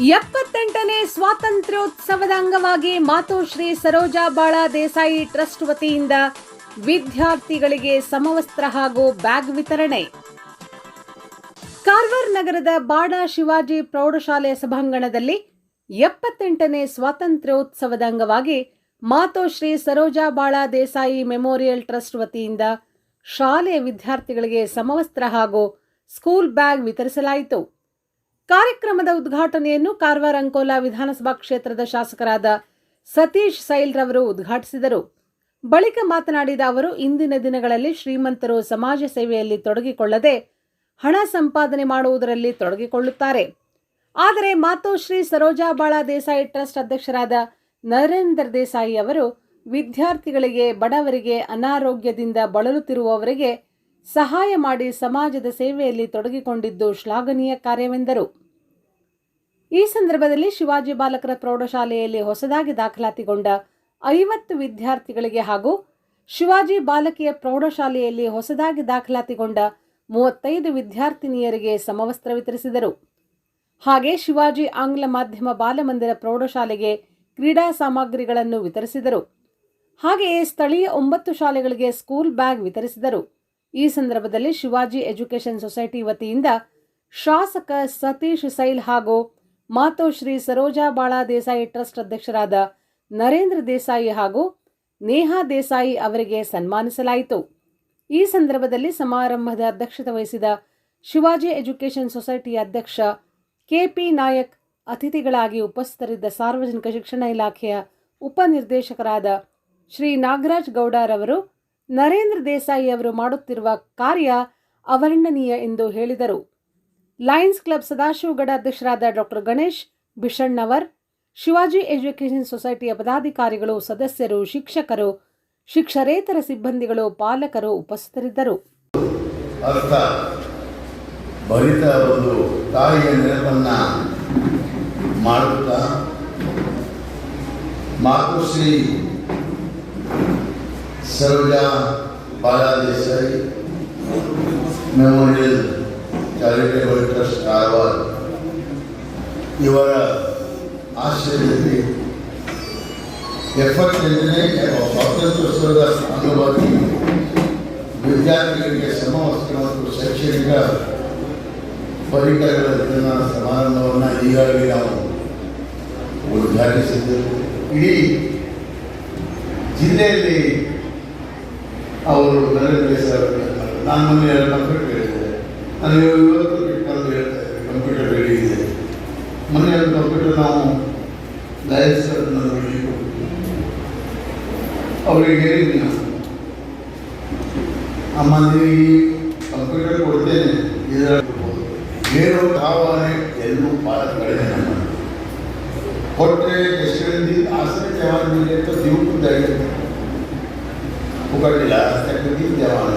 ಎಪ್ಪತ್ತೆಂಟನೇ ಸ್ವಾತಂತ್ರ್ಯೋತ್ಸವದ ಅಂಗವಾಗಿ ಮಾತೋಶ್ರೀ ಸರೋಜಾ ಬಾಳ ದೇಸಾಯಿ ಟ್ರಸ್ಟ್ ವತಿಯಿಂದ ವಿದ್ಯಾರ್ಥಿಗಳಿಗೆ ಸಮವಸ್ತ್ರ ಹಾಗೂ ಬ್ಯಾಗ್ ವಿತರಣೆ. ಕಾರ್ವಾರ್ ನಗರದ ಬಾಡ ಶಿವಾಜಿ ಪ್ರೌಢಶಾಲೆ ಸಭಾಂಗಣದಲ್ಲಿ ಎಪ್ಪತ್ತೆಂಟನೇ ಸ್ವಾತಂತ್ರ್ಯೋತ್ಸವದ ಅಂಗವಾಗಿ ಮಾತೋಶ್ರೀ ಸರೋಜಾ ಬಾಳ ದೇಸಾಯಿ ಮೆಮೋರಿಯಲ್ ಟ್ರಸ್ಟ್ ವತಿಯಿಂದ ಶಾಲೆಯ ವಿದ್ಯಾರ್ಥಿಗಳಿಗೆ ಸಮವಸ್ತ್ರ ಹಾಗೂ ಸ್ಕೂಲ್ ಬ್ಯಾಗ್ ವಿತರಿಸಲಾಯಿತು. ಕಾರ್ಯಕ್ರಮದ ಉದ್ಘಾಟನೆಯನ್ನು ಕಾರವಾರ ಅಂಕೋಲಾ ವಿಧಾನಸಭಾ ಕ್ಷೇತ್ರದ ಶಾಸಕರಾದ ಸತೀಶ್ ಸೈಲ್ ರವರು ಉದ್ಘಾಟಿಸಿದರು. ಬಳಿಕ ಮಾತನಾಡಿದ ಅವರು, ಇಂದಿನ ದಿನಗಳಲ್ಲಿ ಶ್ರೀಮಂತರು ಸಮಾಜ ಸೇವೆಯಲ್ಲಿ ತೊಡಗಿಕೊಳ್ಳದೆ ಹಣ ಸಂಪಾದನೆ ಮಾಡುವುದರಲ್ಲಿ ತೊಡಗಿಕೊಳ್ಳುತ್ತಾರೆ. ಆದರೆ ಮಾತೋಶ್ರೀ ಸರೋಜಾ ಬಾಳ ದೇಸಾಯಿ ಟ್ರಸ್ಟ್ ಅಧ್ಯಕ್ಷರಾದ ನರೇಂದ್ರ ದೇಸಾಯಿ ಅವರು, ವಿದ್ಯಾರ್ಥಿಗಳಿಗೆ, ಬಡವರಿಗೆ, ಅನಾರೋಗ್ಯದಿಂದ ಬಳಲುತ್ತಿರುವವರಿಗೆ ಸಹಾಯ ಮಾಡಿ ಸಮಾಜದ ಸೇವೆಯಲ್ಲಿ ತೊಡಗಿಕೊಂಡಿದ್ದು ಶ್ಲಾಘನೀಯ ಕಾರ್ಯವೆಂದರು. ಈ ಸಂದರ್ಭದಲ್ಲಿ ಶಿವಾಜಿ ಬಾಲಕರ ಪ್ರೌಢಶಾಲೆಯಲ್ಲಿ ಹೊಸದಾಗಿ ದಾಖಲಾತಿಗೊಂಡ ಐವತ್ತು ವಿದ್ಯಾರ್ಥಿಗಳಿಗೆ ಹಾಗೂ ಶಿವಾಜಿ ಬಾಲಕಿಯ ಪ್ರೌಢಶಾಲೆಯಲ್ಲಿ ಹೊಸದಾಗಿ ದಾಖಲಾತಿಗೊಂಡ ಮೂವತ್ತೈದು ವಿದ್ಯಾರ್ಥಿನಿಯರಿಗೆ ಸಮವಸ್ತ್ರ ವಿತರಿಸಿದರು. ಹಾಗೆ ಶಿವಾಜಿ ಆಂಗ್ಲ ಮಾಧ್ಯಮ ಬಾಲಮಂದಿರ ಪ್ರೌಢಶಾಲೆಗೆ ಕ್ರೀಡಾ ಸಾಮಗ್ರಿಗಳನ್ನು ವಿತರಿಸಿದರು. ಹಾಗೆಯೇ ಸ್ಥಳೀಯ ಒಂಬತ್ತು ಶಾಲೆಗಳಿಗೆ ಸ್ಕೂಲ್ ಬ್ಯಾಗ್ ವಿತರಿಸಿದರು. ಈ ಸಂದರ್ಭದಲ್ಲಿ ಶಿವಾಜಿ ಎಜುಕೇಷನ್ ಸೊಸೈಟಿ ವತಿಯಿಂದ ಶಾಸಕ ಸತೀಶ್ ಸೈಲ್ ಹಾಗೂ ಮಾತೋಶ್ರೀ ಸರೋಜಾ ಬಾಳ ದೇಸಾಯಿ ಟ್ರಸ್ಟ್ ಅಧ್ಯಕ್ಷರಾದ ನರೇಂದ್ರ ದೇಸಾಯಿ ಹಾಗೂ ನೇಹಾ ದೇಸಾಯಿ ಅವರಿಗೆ ಸನ್ಮಾನಿಸಲಾಯಿತು. ಈ ಸಂದರ್ಭದಲ್ಲಿ ಸಮಾರಂಭದ ಅಧ್ಯಕ್ಷತೆ ವಹಿಸಿದ ಶಿವಾಜಿ ಎಜುಕೇಷನ್ ಸೊಸೈಟಿಯ ಅಧ್ಯಕ್ಷ ಕೆಪಿ ನಾಯಕ್, ಅತಿಥಿಗಳಾಗಿ ಉಪಸ್ಥಿತರಿದ್ದ ಸಾರ್ವಜನಿಕ ಶಿಕ್ಷಣ ಇಲಾಖೆಯ ಉಪನಿರ್ದೇಶಕರಾದ ಶ್ರೀ ನಾಗರಾಜ್ ಗೌಡರವರು ನರೇಂದ್ರ ದೇಸಾಯಿ ಅವರು ಮಾಡುತ್ತಿರುವ ಕಾರ್ಯ ಅವರ್ಣನೀಯ ಎಂದು ಹೇಳಿದರು. ಲಯನ್ಸ್ ಕ್ಲಬ್ ಸದಾಶಿವಗಡ ಅಧ್ಯಕ್ಷರಾದ ಡಾಕ್ಟರ್ ಗಣೇಶ್ ಬಿಷಣ್ಣವರ್, ಶಿವಾಜಿ ಎಜುಕೇಷನ್ ಸೊಸೈಟಿಯ ಪದಾಧಿಕಾರಿಗಳು, ಸದಸ್ಯರು, ಶಿಕ್ಷಕರು, ಶಿಕ್ಷರೇತರ ಸಿಬ್ಬಂದಿಗಳು, ಪಾಲಕರು ಉಪಸ್ಥಿತರಿದ್ದರು. ಅರ್ಥ. Matushri memorial charitable trust Karwar ಇವರ ಆಶ್ರಯದಲ್ಲಿ ಎಪ್ಪತ್ತೈದನೇ ಸ್ವಾತಂತ್ರ್ಯೋತ್ಸವದ ಅಂಗವಾಗಿ ವಿದ್ಯಾರ್ಥಿಗಳಿಗೆ ಸಮವಸ್ತ್ರ ಮತ್ತು ಶೈಕ್ಷಣಿಕ ಪರಿಕರಗಳ ವಿತರಣಾ ಸಮಾರಂಭವನ್ನು ಈಗಾಗಲೇ ನಾವು ಉದ್ಘಾಟಿಸಿದ್ದೆವು. ಇಡೀ ಜಿಲ್ಲೆಯಲ್ಲಿ ಅವರು ನರೇಂದ್ರ ಸರ್, ನಾನು ಮೊನ್ನೆ ಎರಡು ಕಂಪ್ಯೂಟರ್ ಅಲ್ಲಿ ಇವತ್ತು ಅಲ್ಲಿ ಕಂಪ್ಯೂಟರ್ ರೆಡಿ ಇದೆ ಮೊನ್ನೆ ಒಂದು ಕಂಪ್ಯೂಟರ್ ನಾವು ದಯಸ್ ಅವರಿಗೆ ಹೇಳಿದ್ವಿ ನಾನು ಅಮ್ಮ ನೀವು ಈ ಕಂಪ್ಯೂಟರ್ ಕೊಡ್ತೇನೆ ಇದರ ಹೇಳೋ ಕಾವಾನೆ ಎಲ್ಲೂ ಭಾಳ ಕಡಿಮೆ ನಮ್ಮ ಕೊಟ್ಟರೆ ಎಷ್ಟರಲ್ಲಿ ಆಸಕ್ತಿ ಯಾವಾಗ ಮೇಲೆ ದೇವ್ರದ್ದಾಗಿರ್ಬೇಕು ಒಗ್ಗಟ್ಟಿಲ್ಲ ಆಸಕ್ತಿ ದೇವಾನ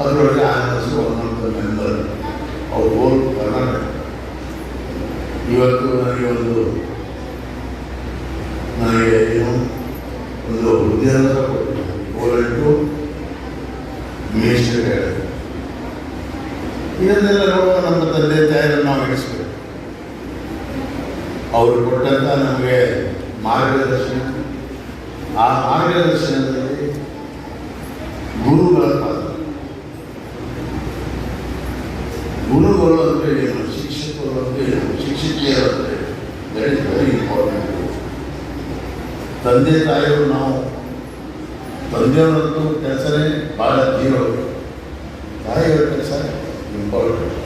ಅದರೊಳಗೆ ಆನಂದಿಸಿ ಒಂದು ಮೆಂಬರ್ ಅವ್ರು ಓಲ್ ಕರ್ನಾಟಕ ಇವತ್ತು ನನಗೆ ಒಂದು, ನನಗೆ ಏನು ಒಂದು ಹುದ್ದೆಯನ್ನು ಸಹ ಕೊಟ್ಟಿದ್ದಾರೆ ಮಿನಿಸ್ಟರ್ ಇದನ್ನೆಲ್ಲ ನೋಡುವ ನಮ್ಮ ತಂದೆ ತಾಯಿಯನ್ನು ನಾವು ನಡೆಸಬೇಕು ಅವರು ಕೊಟ್ಟಂತ ನಮಗೆ ಮಾರ್ಗದರ್ಶನ. ಆ ಮಾರ್ಗದರ್ಶನದಲ್ಲಿ ಗುರುಗಳ ಪಾತ್ರ. ಗುರುಗಳು ಅಂದರೆ ಏನು ಶಿಕ್ಷಕರು ಅಂತ ಏನು ಶಿಕ್ಷಕಿಯರು ದಟ್ ಇಸ್ ವೆರಿ ಇಂಪಾರ್ಟೆಂಟ್ ತಂದೆ ತಾಯಿಯವರು ನಾವು ತಂದೆಯವರದ್ದು ಕೆಲಸನೇ ಭಾಳ ಜೀರೋ. ತಾಯಿಯವರ ಕೆಲಸ ಇಂಪಾರ್ಟೆಂಟ್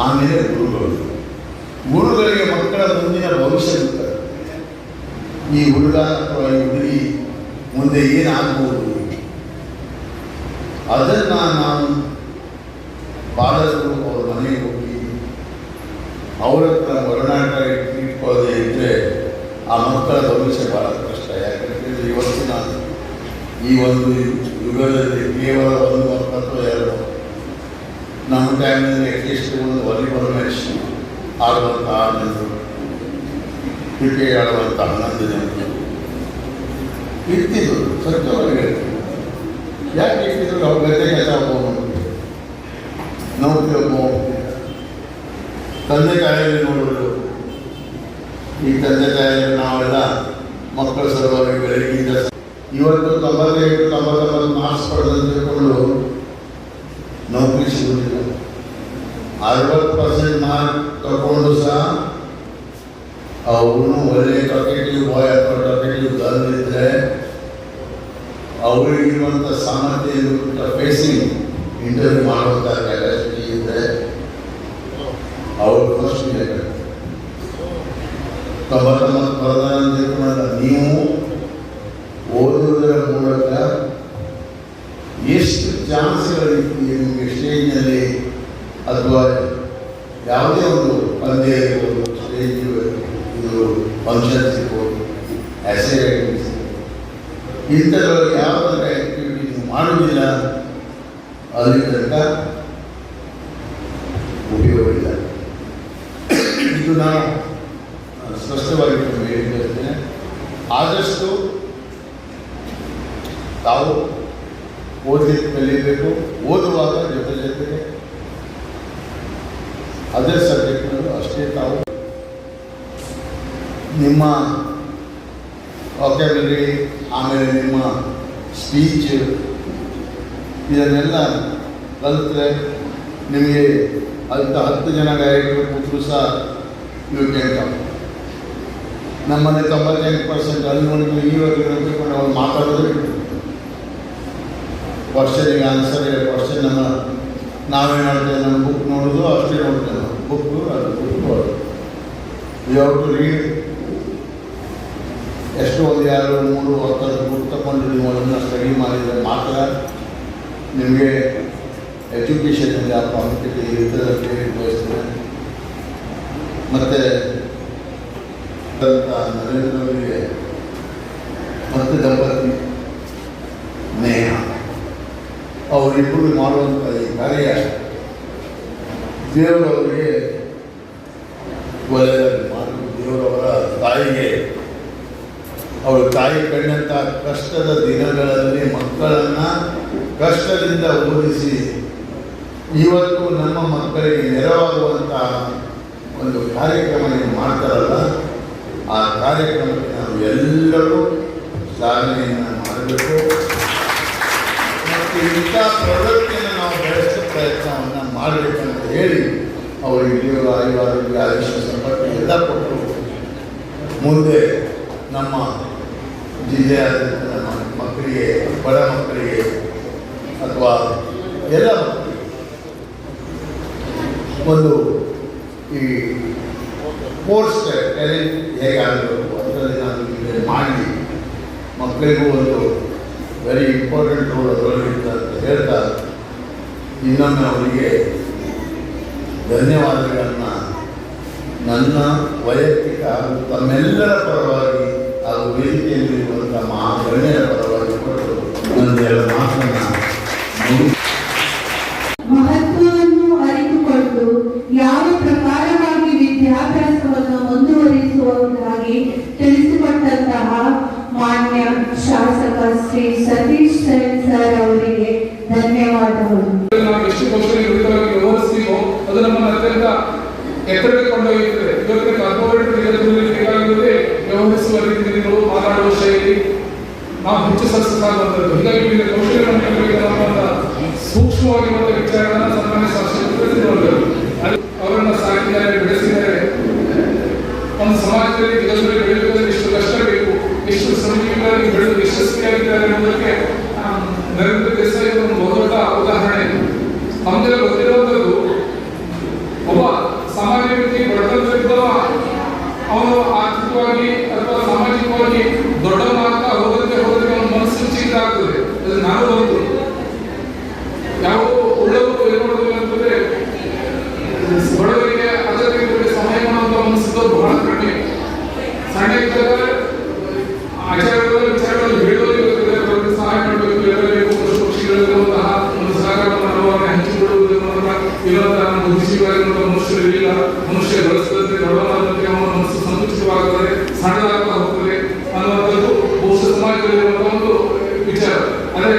ಆಮೇಲೆ ಗುರುಗಳು ಗುರುಗಳಿಗೆ ಮಕ್ಕಳ ಮುಂದಿನ ಭವಿಷ್ಯ ಇರ್ತದೆ ಈ ಹುಡುಗ ಅಥವಾ ಈ ಹುಡುಗಿ ಮುಂದೆ ಏನಾಗ್ಬೋದು? ಅದನ್ನು ನಾವು ಬಾಲಕರು ಅವ್ರ ಹೋಗಿ ಹತ್ರ ಒಡನಾಟ ಇಟ್ಕೊಳ್ಳದೆ ಇದ್ದರೆ ಆ ಮಕ್ಕಳ ಭವಿಷ್ಯ ಭಾಳ ಕಷ್ಟ. ಯಾಕಂತೇಳಿ ಇವತ್ತು ನಾನು ಈ ಒಂದು ಯುಗದಲ್ಲಿ ಕೇವಲ ಒಂದು ಮಕ್ಕಳು ಎರಡು. ನಮ್ಮ ಟೈಮ್ನಲ್ಲಿ ಅಟ್ಲೀಸ್ಟ್ ಒಂದು ವಾಲಿಬಾಲ್ ಮ್ಯಾಚ್ ಆಡುವಂಥ ಹನ್ನೊಂದು ಕ್ರಿಕೆಟ್ ಆಡುವಂಥ ಹನ್ನೊಂದು ಜನರು ಇರ್ತಿದ್ರು ಸ್ವಚ್ಛವಾಗಿ ಹೇಳ್ತೀನಿ. ಯಾಕೆ ಇರ್ತಿದ್ರು? ಅವ್ರ ಜೊತೆಗೆ ಕೆಲಸ ಹೋಗೋದು ನೌಕರಿ ಹೋಗ್ಬೋದು. ತಂದೆ ತಾಯಿಯಲ್ಲಿ ನೋಡೋದು. ಈ ತಂದೆ ತಾಯಿಯಲ್ಲಿ ನಾವೆಲ್ಲ ಮಕ್ಕಳ ಸಲುವಾಗಿ ಬೆಳಗ್ಗಿಂದ ಸ- ಇವತ್ತು ತೊಂಬತ್ತೈದು, ತೊಂಬತ್ತೊಂಬತ್ತು ಮಾರ್ಕ್ಸ್ ಪಡೆದು ತಿಳ್ಕೊಂಡು ನೌಕರಿ ಸಿಗುವುದಿಲ್ಲ ಅರವತ್ತು ಪರ್ಸೆಂಟ್ ಮಾರ್ಕ್ ತಗೊಂಡು ಸಹ ಅವನು ಒಳ್ಳೆ ಟೊಕೆಟಿವ್ ಬಾಯ್ ಅಥವಾ ಟೊಕೆಟಿವ್ ಗರ್ಲ್ ಇದ್ದರೆ ಅವರಿಗಿರುವಂಥ ಸಾಮರ್ಥ್ಯ ಫೇಸಿಂಗ್ ಇಂಟರ್ವ್ಯೂ ಮಾಡುವಂಥ ಅವರು ತೊಂಬತ್ತೊಂಬತ್ತು ಬರದಾನ ಅಂತ ತಿಳ್ಕೊಂಡಾಗ ನೀವು ಓದುವುದರ ಮೂಲಕ ಎಷ್ಟು ಚಾನ್ಸ್ಗಳಿರ್ತೀವಿ ನಿಮಗೆ ಸ್ಟೇಜ್ನಲ್ಲಿ ಅಥವಾ ಯಾವುದೇ ಒಂದು ಪಂದ್ಯ ಇರ್ಬೋದು ಸ್ಟೇಜ್ ಇದು ಫಂಕ್ಷನ್ಸ್ ಇರ್ಬೋದು ಎಸೆ ಆಕ್ಟಿವಿಟೀಸ್ ಇಂಥದ್ರೊಳಗೆ ಯಾವುದಾದ್ರೂ ಆ್ಯಕ್ಟಿವಿಟಿ ನೀವು ಮಾಡುವುದಿಲ್ಲ ಅಲ್ಲಿ ಇದು ನಾನು ಸ್ಪಷ್ಟವಾಗಿ ಹೇಳಿದ್ದೇನೆ ಆದಷ್ಟು ತಾವು ಓದಲಿಕ್ಕೆ ಕಲಿಯಬೇಕು ಓದುವಾಗ ಜೊತೆ ಜೊತೆಗೆ ಅದೇ ಸಬ್ಜೆಕ್ಟ್ನಲ್ಲೂ ಅಷ್ಟೇ ತಾವು ನಿಮ್ಮ ವಾಕ್ಯಾಬುಲರಿ ಆಮೇಲೆ ನಿಮ್ಮ ಸ್ಪೀಚ್ ಇದನ್ನೆಲ್ಲ ಕಲಿತ್ರೆ ನಿಮಗೆ ಅಂತ ಹತ್ತು ಜನ ಗಾಯಕರು ಕೂತರು ಸಹ ಕ್ಯಾನ್ ಕಮ್ ನಮ್ಮನೆ ತೊಂಬತ್ತೆಂಟು ಪರ್ಸೆಂಟ್ ಅಲ್ಲಿ ನೋಡಿದ್ರೆ ಈವರೆಗೆ ಅವ್ರು ಮಾತಾಡೋದು ಕ್ವಶನಿಗೆ ಆನ್ಸರ್ ಕ್ವಶನ್ ನಮ್ಮ ನಾವೇನು ಹೇಳ್ತೇವೆ ನಮ್ಮ ಬುಕ್ ನೋಡೋದು ಅಷ್ಟೇ ನೋಡ್ತೇವೆ ನಾವು. ಬುಕ್ಕು ಅದು ಬುಕ್ ಅದು ಯಾವ ಟು ರೀಡ್ ಎಷ್ಟು ಒಂದು ಯಾರು ಮೂರು ಹತ್ತತ್ತು ಬುಕ್ ತಗೊಂಡು ನೀವು ಅದನ್ನು ಸ್ಟಡಿ ಮಾಡಿದರೆ ಮಾತ್ರ ನಿಮಗೆ ಎಜುಕೇಷನಲ್ಲಿ ಆ ಪ್ರಾಮುಖ್ಯತೆ ಇರ್ತದೆ ಅಂತ ಹೇಳಿ ಬಯಸ್ತೇನೆ ಮತ್ತು ನರೇಂದ್ರ ಅವರಿಗೆ ಮತ್ತು ದಂಪತಿ ನೇಹ. ಅವರಿಬ್ಬರು ಮಾಡುವಂಥ ಈ ಕಾರ್ಯ ದೇವರವರಿಗೆ ಒಳ್ಳೆಯದಾಗಿ. ಮಾಡಿ ದೇವರವರ ತಾಯಿಗೆ. ಅವಳು ತಾಯಿ ಕಂಡಂಥ ಕಷ್ಟದ ದಿನಗಳಲ್ಲಿ ಮಕ್ಕಳನ್ನು ಕಷ್ಟದಿಂದ ಓದಿಸಿ, ಇವತ್ತು ನಮ್ಮ ಮಕ್ಕಳಿಗೆ ನೆರವಾಗುವಂಥ ಒಂದು ಕಾರ್ಯಕ್ರಮ ಏನು ಮಾಡ್ತಾರಲ್ಲ, ಆ ಕಾರ್ಯಕ್ರಮಕ್ಕೆ ನಾವು ಎಲ್ಲರೂ ಸಾಧನೆಯನ್ನು ಮಾಡಬೇಕು. ಮತ್ತು ಇಂಥ ಪ್ರವೃತ್ತಿಯನ್ನು ನಾವು ಬೆಳೆಸೋ ಪ್ರಯತ್ನವನ್ನು ಮಾಡಬೇಕಂತ ಹೇಳಿ ಅವರು ಉದ್ಯೋಗ ಆಯುವಾರಿಗೆ ಆದೇಶ ಸಂಪರ್ಕ ಎಲ್ಲ ಕೊಟ್ಟು ಮುಂದೆ ನಮ್ಮ ಜಿಲ್ಲೆಯಾದ್ಯಂತ ನಮ್ಮ ಮಕ್ಕಳಿಗೆ, ಬಡ ಮಕ್ಕಳಿಗೆ ಅಥವಾ ಎಲ್ಲ ಒಂದು ಈ ಕೋರ್ಸ್ ಟ್ಯಾಲೆಂಟ್ ಹೇಗಾಗಬೇಕು ಅದರಲ್ಲಿ ನಾನು ಮಾಡಿ ಮಕ್ಕಳಿಗೂ ಒಂದು ವೆರಿ ಇಂಪಾರ್ಟೆಂಟ್ ರೋಲ್ ಅದರಲ್ಲಿ ಅಂತ ಹೇಳ್ತಾ ಇನ್ನೊಮ್ಮೆ ಅವರಿಗೆ ಧನ್ಯವಾದಗಳನ್ನು ನನ್ನ ವೈಯಕ್ತಿಕ ಹಾಗೂ ತಮ್ಮೆಲ್ಲರ ಪರವಾಗಿ ಹಾಗೂ ವೇದಿಕೆಯಲ್ಲಿರುವಂಥ ಮಹಾ ಗಣ್ಯರ ಪರವಾಗಿ ಕೊಟ್ಟು ನನ್ನ ಎರಡು ಮಾತನ್ನು ಶಾಸಕ ಶ್ರೀ ಸತೀಶ್ ಸೆನ್ ಸರ್ ಅವರಿಗೆ ಧನ್ಯವಾದಗಳು. ಎಷ್ಟು ಅದು ಅತ್ಯಂತ ಎತ್ತರಕ್ಕೆ ಕೊಂಡೊಯ್ಯುತ್ತದೆ ಇವತ್ತಿನ ಕಾರ್ಪೊರೇಟ್ ಜಗತ್ತಿನಲ್ಲಿ ಬೇಕಾಗಿರುವುದೇ ವ್ಯವಹರಿಸುವ ಶೈಲಿ, ನಾವು ಹೆಚ್ಚು ವಿಚಾರಗಳನ್ನ ಸಾಕಿದ್ದಾರೆ ಬೆಳೆಸಿದ್ದಾರೆ. ಸಮಾಜದಲ್ಲಿ ಬೆಳೆಯುವುದಕ್ಕೆ ಎಷ್ಟು ಕಷ್ಟ ಬೇಕು ಎಷ್ಟು ಶ್ರಮಿಕರಾಗಿ ಬೆಳೆದು ಯಶಸ್ವಿಯಾಗಿದ್ದಾರೆ ಅನ್ನೋದಕ್ಕೆ ನರೇಂದ್ರ ದೇಸಾಯಿ ಒಂದು ಬಹುದೊಡ್ಡ ಉದಾಹರಣೆ ಅಂದ್ರೆ